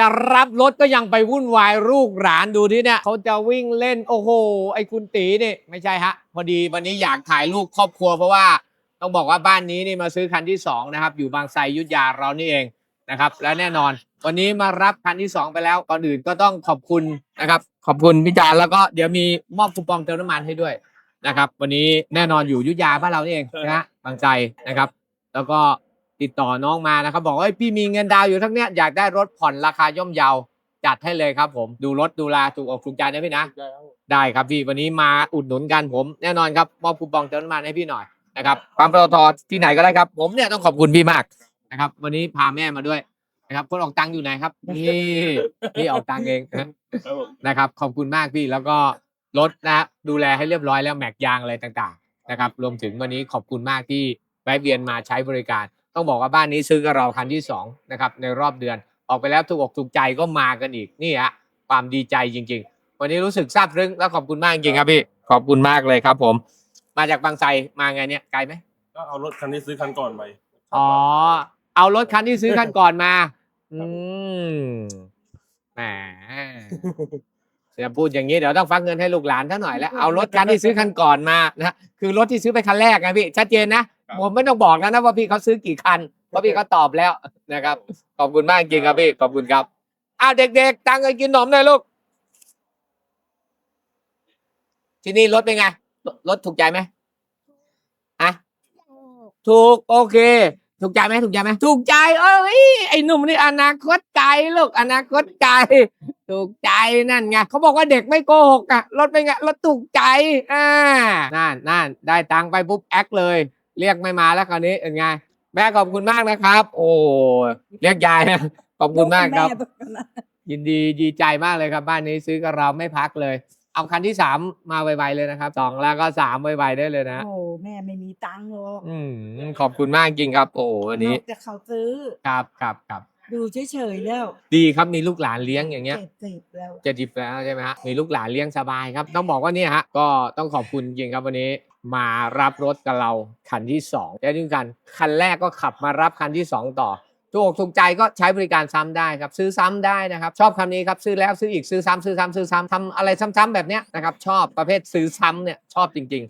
จะรับรถก็ยังไปวุ่นวายลูกหลานดูที่เนี่ยเขาจะวิ่งเล่นโอ้โห ไอ้คุณตีนี่ไม่ใช่ฮะ พอดีวันนี้อยากถ่ายรูปครอบครัวเพราะว่าต้องบอกว่าบ้านนี้นี่มาซื้อคันที่สองนะครับอยู่บางไทรยุทธยาเรานี่เองนะครับและแน่นอน วันนี้มารับคันที่สองไปแล้วก่อนอื่นก็ต้องขอบคุณนะครับขอบคุณพี่จานแล้วก็เดี๋ยวมีมอบคูปองเติมน้ำมันให้ด้วยนะครับ วันนี้แน่นอนอยู่ยุทธยาบ้านเรานี่เองนะฮะบางไทรนะครับ แล้วก็ ติดต่อน้องมานะครับ บอกว่าเอ้ยพี่มีเงินดาวน์อยู่ทั้งเนี้ยอยากได้รถผ่อนราคาย่อมเยาจัดให้เลยครับ ผมดูรถดูแลถูกอกถูกใจนะพี่นะได้ครับพี่วันนี้มาอุดหนุนกันผมแน่นอนครับมอบคูปองเติมน้ำมันให้พี่หน่อยนะครับปั๊มปตทที่ไหนก็ได้ครับ ผมเนี่ยต้องขอบคุณพี่มากนะครับ วันนี้พาแม่มาด้วยนะครับคนออกตังค์อยู่ไหนครับ นี่พี่ออกตังค์เองนะครับผม นะครับขอบคุณมากพี่แล้วก็รถนะดูแลให้เรียบร้อยแล้วแม็กยางอะไรต่างๆนะครับรวมถึงวันนี้ขอบคุณมากที่แวะเวียนมาใช้บริการ ต้องบอกว่าบ้านนี้ซื้อกับเราคันที่สองนะครับในรอบเดือนออกไปแล้วถูกอกถูกใจก็มากันอีกนี่ฮะความดีใจจริง ๆ วันนี้รู้สึกซาบซึ้งและขอบคุณมากจริงๆครับพี่ขอบคุณมากเลยครับ ผม มาจากบางไทรมาไงเนี่ยไกลไหมก็เอารถคันนี้ซื้อคันก่อนไปอ๋อเอารถคันที่ซื้อคันก่อนมา อืมแหม จะพูดอย่างนี้เดี๋ยวต้องฟักเงินให้ลูกหลานท่านหน่อยแล้วเอารถคันที่ซื้อคันก่อนมานะคือรถที่ซื้อไปคันแรกไงพี่ชัดเจนนะผมไม่ต้องบอกแล้วนะว่าพี่เขาซื้อกี่คันเพราะพี่เขาตอบแล้วนะครับ ขอบคุณมากจริงครับพี่ขอบคุณครับอ้าวเด็กๆตังค์กันกินขนมหน่อยลูกที่นี่รถเป็นไงรรถถูกใจไหมอะถูกโอเค ถูกใจไหมถูกใจไหมถูกใจเอ้ยไอ้หนุ่มนี่อนาคตไกลลูกอนาคตไกล ถูกใจนั่นไงเขาบอกว่าเด็กไม่โกหกอะรถเป็นไงรถถูกใจอ่านั่นนั่นได้ตังค์ไปปุ๊บแอคเลย เรียกไม่มาแล้วคราวนี้เป็นไงแม่ขอบคุณมากนะครับ โอ้เรียกยายนะขอบคุณมากครับแตอนนั้นยินดีดีใจมากเลยครับบ้านนี้ซื้อกับเราไม่พักเลย เอาคันที่สามมาไวๆเลยนะครับสองแล้วก็สามไวๆได้เลยนะโอ้แม่ไม่มีตังค์หรอกอืมขอบคุณมากจริงครับ โอ้วันนี้นอกจากเขาซื้อครับครับครับ ดูเฉยๆแล้วดีครับมีลูกหลานเลี้ยงอย่างเงี้ย เจ็ดสิบแล้วเจ็ดสิบแล้วใช่ไหมฮะมีลูกหลานเลี้ยงสบายครับ ต้องบอกว่าเนี่ยฮะก็ต้องขอบคุณจริงครับวันนี้มารับรถกับเราคันที่สองและที่สำคัญคันแรกก็ขับมารับคันที่สองต่อถูกอกถูกใจก็ใช้บริการซ้ำได้ครับ ซื้อซ้ำได้นะครับ ชอบคำนี้ครับ ซื้อแล้วซื้ออีกซื้อซ้ำซื้อซ้ำซื้อซ้ำทำอะไรซ้ำๆแบบเนี้ยนะครับ ชอบประเภทซื้อซ้ำเนี่ยชอบจริง